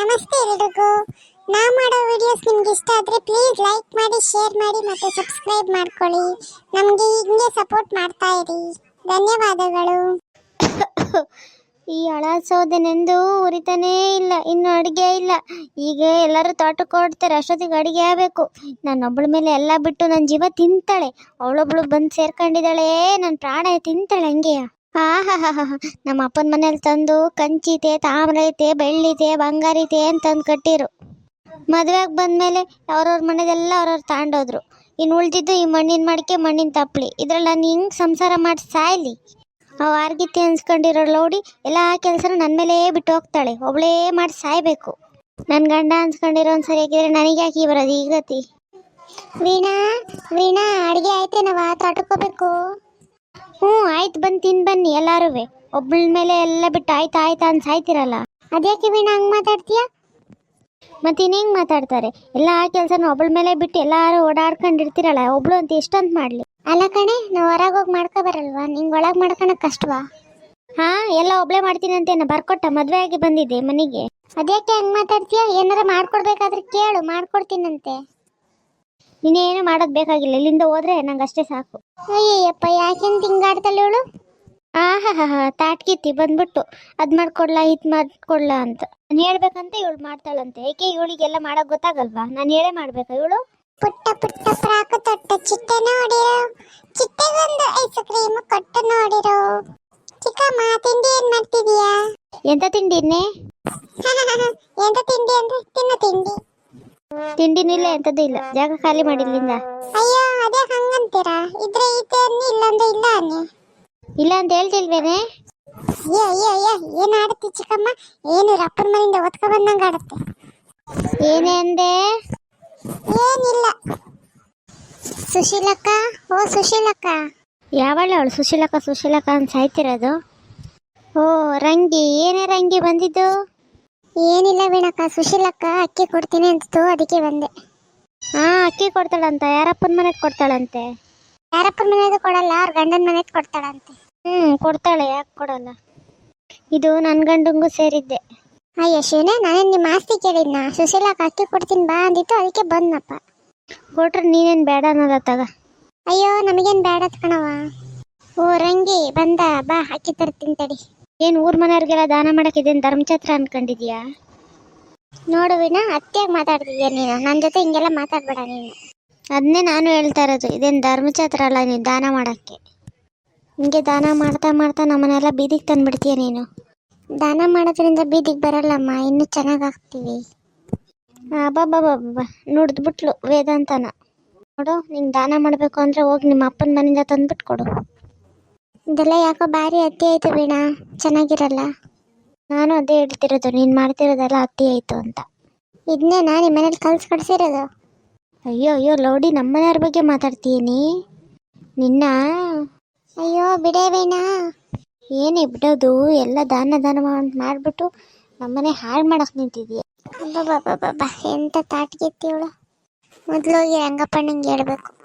ನಮಸ್ತೆ ಎಲ್ರಿಗೂ. ನಾ ಮಾಡೋ ವಿಡಿಯೋಸ್ ನಿಮ್ಗೆ ಇಷ್ಟ ಆದರೆ ಪ್ಲೀಸ್ ಲೈಕ್ ಮಾಡಿ ಶೇರ್ ಮಾಡಿ ಮತ್ತು ಸಬ್ಸ್ಕ್ರೈಬ್ ಮಾಡ್ಕೊಳ್ಳಿ. ನಮಗೆ ಹಿಂಗೆ ಸಪೋರ್ಟ್ ಮಾಡ್ತಾ ಇರಿ. ಧನ್ಯವಾದಗಳು. ಈ ಹಳ ಸೌದೆನೆಂದು ಉರಿತಾನೇ ಇಲ್ಲ, ಇನ್ನು ಅಡುಗೆ ಇಲ್ಲ. ಈಗ ಎಲ್ಲರೂ ತೋಟ ಕೊಡ್ತಾರೆ ಅಷ್ಟೊತ್ತಿಗೆ ಅಡುಗೆ ಆಗಬೇಕು. ನನ್ನೊಬ್ಬಳ ಮೇಲೆ ಎಲ್ಲ ಬಿಟ್ಟು ನನ್ನ ಜೀವ ತಿಂತಾಳೆ. ಅವಳೊಬ್ಳು ಬಂದು ಸೇರ್ಕೊಂಡಿದ್ದಾಳೆ ನನ್ನ ಪ್ರಾಣ ತಿಂತಾಳೆ ನಮ್ಮ ಅಪ್ಪನ ಮನೇಲಿ ತಂದು ಕಂಚಿತೆ ತಾಮ್ರ ಐತೆ ಬೆಳ್ಳಿತೆ ಬಂಗಾರ ಐತೆ ಅಂತಂದು ಕಟ್ಟಿರು. ಮದುವೆಗೆ ಬಂದಮೇಲೆ ಅವ್ರವ್ರ ಮನೆದೆಲ್ಲ ಅವ್ರವ್ರು ತಾಂಡೋದ್ರು. ಇನ್ನು ಉಳ್ದಿದ್ದು ಈ ಮಣ್ಣಿನ ಮಡಿಕೆ, ಮಣ್ಣಿನ ತಪ್ಪಲಿ ಇದ್ರಲ್ಲಿ ನಾನು ಹಿಂಗೆ ಸಂಸಾರ ಮಾಡಿ ಸಾಯ್ಲಿ. ಅವು ಆರ್ಗಿತಿ ಅನ್ಸ್ಕೊಂಡಿರೋ ಲೋಡಿ ಎಲ್ಲ ಕೆಲಸನ ನನ್ನ ಮೇಲೆ ಬಿಟ್ಟು ಹೋಗ್ತಾಳೆ. ಒಬ್ಳೇ ಮಾಡಿ ಸಾಯ್ಬೇಕು. ನನ್ನ ಗಂಡ ಅನ್ಸ್ಕೊಂಡಿರೋ ಒಂದು ಸರಿಯಾಗಿದ್ರೆ ನನಗೆ ಯಾಕೆ ಬರೋದು? ಈ ಗತಿ ವೀಣಾ ವೀಣಾ, ಅಡುಗೆ ಆಯ್ತೇನವ ಹ್ಞೂ ಆಯ್ತು ಬಂದು ತಿನ್ ಬನ್ನಿ ಎಲ್ಲಾರು ಒಬ್ಬಳ ಮೇಲೆ ಎಲ್ಲ ಬಿಟ್ಟು ಆಯ್ತು ಆಯ್ತಾ ಅಂತ ಸಾಯ್ತಿರಲ್ಲ. ಅದ್ಯಾಕೆ ವೀಣಾ ಹಂಗೆ ಮಾತಾಡ್ತೀಯಾ? ಮತ್ತೆ ಇನ್ನೇಂಗೆ ಮಾತಾಡ್ತಾರೆ? ಎಲ್ಲ ಆ ಕೆಲಸನ ಒಬ್ಬಳ ಮೇಲೆ ಬಿಟ್ಟು ಎಲ್ಲಾರು ಓಡಾಡ್ಕೊಂಡಿರ್ತೀರಲ್ಲ ಒಬ್ಳು ಅಂತ ಎಷ್ಟಂತ ಮಾಡಲಿ. ಅಲ್ಲ ಕಣೆ ನಾವು ಹೊರಗೆ ಹೋಗಿ ಮಾಡ್ಕೊ ಬರಲ್ವಾ? ನಿಂಗೆ ಒಳಗೆ ಮಾಡ್ಕೊಳಕ್ಕೆ ಕಷ್ಟವಾ? ಹಾ ಎಲ್ಲ ಒಬ್ಳೆ ಮಾಡ್ತೀನಿ ಅಂತೇನ ಬರ್ಕೊಟ್ಟ ಮದುವೆ ಆಗಿ ಬಂದಿದ್ದೆ ಮನೆಗೆ. ಅದ್ಯಾಕೆ ಹೆಂಗೆ ಮಾತಾಡ್ತೀಯಾ? ಏನಾರ ಮಾಡ್ಕೊಡ್ಬೇಕಾದ್ರೆ ಕೇಳು ಮಾಡ್ಕೊಡ್ತೀನಂತೆ. ನೀನೇನು ಮಾಡೋದ್ ಬೇಕಾಗಿಲ್ಲ ಇಲ್ಲಿಂದ ಹೋದ್ರೆ ನಂಗೆ ಅಷ್ಟೇ ಸಾಕು. ಅಯ್ಯಯ್ಯಪ್ಪ ಯಾಕೆ ಹಿಂಗಾಡ್ತಾಳೆ ಇವಳು? ಆಹಾ ಹಾ ಹಾ ತಾಟ್ಕಿತ್ತಿ ಬಂದ್ಬಿಟ್ಟು. ಅದ್ ಮಾಡ್ಕೊಡ್ಲಾ ಇದ್ ಮಾಡ್ಕೊಡ್ಲಾ ಅಂತ. ನಾನು ಹೇಳ್ಬೇಕಂತ ಇವಳು ಮಾಡ್ತಾಳಂತೆ. ಏಕೆ ಇವಳಿಗೆಲ್ಲ ಮಾಡಕ್ ಗೊತ್ತಾಗಲ್ವಾ? ನಾನು ಹೇಳೇ ಮಾಡ್ಬೇಕಾ ಇವಳು? ಪುಟ್ಟ ಪುಟ್ಟ ಫ್ರಾಕು ತೊಟ್ಟ ಚಿಟ್ಟೆ ನೋಡಿರೋ. ಚಿಟ್ಟೆಗೊಂದು ಐಸ್ ಕ್ರೀಮ್ ಕೊಟ್ಟು ನೋಡಿರೋ. ಚಿಕ್ಕಮ್ಮ ತಿಂಡಿ ಏನ್ ಮಾಡ್ತಿದೀಯಾ? ಎಂತ ತಿಂಡಿನೇ ಎಂತ ತಿಂಡಿ ಅಂದ್ರೆ ತಿನ್ನ ತಿಂಡಿ. ತಿಂಡಿನೂ ಇಲ್ಲ ಎಂತದ್ದು ಇಲ್ಲ. ಜಾಗ ಖಾಲಿ ಮಾಡಿಲ್ಲಿಂದ ಅಯ್ಯೋ ಅದೇ ಹಂಗಂತೀರಾ? ಇದ್ರೆ ಇದೆ ಅನ್ನಿ ಇಲ್ಲಂದ್ರೆ ಇಲ್ಲ ಅನ್ನಿ. ಇಲ್ಲ ಅಂತ ಹೇಳ್ತಿಲ್ವೇನೆ? ಅಯ್ಯೋ ಅಯ್ಯೋ ಅಯ್ಯೋ ಏನ್ ಆಡುತ್ತೆ ಚಿಕ್ಕಮ್ಮ? ಏನು ರಪ್ಪನ ಮನೆಯಿಂದ ಒತ್ಕೊ ಬಂದಂಗ ಆಡುತ್ತೆ? ಏನೇ ಅಂದೆ? ಏನಿಲ್ಲ. ಸುಶೀಲಕ್ಕ ಓ ಸುಶೀಲಕ್ಕ. ಯಾವಳ ಅವಳು? ಸುಶೀಲಕ್ಕ ಸುಶೀಲಕ್ಕ ಅಂತ ಸಾಯ್ತಿರೋದು? ಓ ರಂಗಿ ಏನೇ ರಂಗಿ ಬಂದಿದ್ದು? ಏನಿಲ್ಲ ವೀಣಕ್ಕ ಸುಶೀಲಕ್ಕ ಅಕ್ಕಿ ಕೊಡ್ತೀನಿ ಅಂತಿತ್ತು ಅದಕ್ಕೆ ಬಂದೆ. ಹಾ ಅಕ್ಕಿ ಕೊಡ್ತಾಳಂತ ಯಾರಪ್ಪನ ಮನೆಗೆ ಕೊಡ್ತಾಳಂತೆ? ಯಾರಪ್ಪನ ಮನೆದು ಕೊಡಲ್ಲ ಅವ್ರ ಗಂಡನ ಮನೆಗೆ ಕೊಡ್ತಾಳಂತೆ. ಹ್ಮ್ ಕೊಡ್ತಾಳೆ ಯಾಕೆ ಕೊಡಲ್ಲ? ಇದು ನನ್ನ ಗಂಡಂಗೂ ಸೇರಿದ್ದೆ. ಅಯ್ಯೋ ಶಿವನೇ ನಾನೇ ನಿಮ್ಮ ಆಸ್ತಿ ಕೇಳಿದ್ನ? ಸುಶೀಲಕ್ಕ ಅಕ್ಕಿ ಕೊಡ್ತೀನಿ ಬಾ ಅಂದಿತ್ತು ಅದಕ್ಕೆ ಬಂದ್ನಪ್ಪ. ಕೊಟ್ರೆ ನೀನೇನು ಬೇಡ ಅನ್ನೋದ ತಗ. ಅಯ್ಯೋ ನಮಗೇನ್ ಬೇಡ ಕಣವ ಓ ರಂಗಿ ಬಂದ ಬಾ ಅಕ್ಕಿ ತರ್ತೀನಿ ತಡಿ. ಏನು ಊರ್ ಮನೆಯವ್ರಿಗೆಲ್ಲ ದಾನ ಮಾಡಕ್ ಇದೇನು ಧರ್ಮಛತ್ರ ಅನ್ಕೊಂಡಿದ್ಯಾ? ನೋಡು ವಿನ ಅತ್ತೆಯಾಗಿ ಮಾತಾಡ್ತಿದ್ಯಾ ನೀನು? ನನ್ನ ಜೊತೆ ಹಿಂಗೆಲ್ಲ ಮಾತಾಡ್ಬೇಡ ನೀನು. ಅದನ್ನೇ ನಾನು ಹೇಳ್ತಾ ಇರೋದು ಇದೇನು ಧರ್ಮಛತ್ರ ಅಲ್ಲ ನೀನು ದಾನ ಮಾಡಕ್ಕೆ. ಹಿಂಗೆ ದಾನ ಮಾಡ್ತಾ ಮಾಡ್ತಾ ನಮ್ಮನ್ನೆಲ್ಲ ಬೀದಿಗೆ ತಂದ್ಬಿಡ್ತೀಯ ನೀನು. ದಾನ ಮಾಡೋದ್ರಿಂದ ಬೀದಿಗೆ ಬರಲ್ಲಮ್ಮ ಇನ್ನೂ ಚೆನ್ನಾಗಿ ಆಗ್ತೀವಿ ಅಬ್ಬಬ್ಬಬ್ಬ ನುಡ್ದ್ಬಿಟ್ಲು ವೇದಾಂತನ. ನೋಡು ನಿಂಗೆ ದಾನ ಮಾಡಬೇಕು ಅಂದರೆ ಹೋಗಿ ನಿಮ್ಮ ಅಪ್ಪನ ಮನೆಯಿಂದ ತಂದ್ಬಿಟ್ಟು ಕೊಡು. ಇದೆಲ್ಲ ಯಾಕೋ ಭಾರಿ ಅತಿ ಆಯ್ತು ವೀಣಾ. ಚೆನ್ನಾಗಿರಲ್ಲ? ನಾನು ಅದೇ ಹೇಳ್ತಿರೋದು ನೀನು ಮಾಡ್ತಿರೋದೆಲ್ಲ ಅತಿ ಆಯಿತು ಅಂತ. ಇದನ್ನೇ ನಾನು ನಿಮ್ಮ ಮನೇಲಿ ಕಲ್ಸಿ ಕಟ್ಸಿರೋದು. ಅಯ್ಯೋ ಅಯ್ಯೋ ಲೌಡಿ ನಮ್ಮನೆಯವ್ರ ಬಗ್ಗೆ ಮಾತಾಡ್ತೀನಿ ನಿನ್ನ? ಅಯ್ಯೋ ಬಿಡೇ ವೀಣಾ. ಏನೇ ಬಿಡೋದು ಎಲ್ಲ ದಾನ ದಾನ ಮಾಡಿಬಿಟ್ಟು ಮಾಡ್ಬಿಟ್ಟು ನಮ್ಮನೆ ಹಾಳು ಮಾಡಕ್ಕೆ ಬಾ ಅಬ್ಬಬ್ಬಬ್ಬಬ್ಬ ಎಂಥ ತಾಟ್ಗೆತ್ತಿ ಇವಳು. ಮೊದಲು ಹೋಗಿ ರಂಗಪ್ಪಣ್ಣಂಗೆ ಹೇಳ್ಬೇಕು.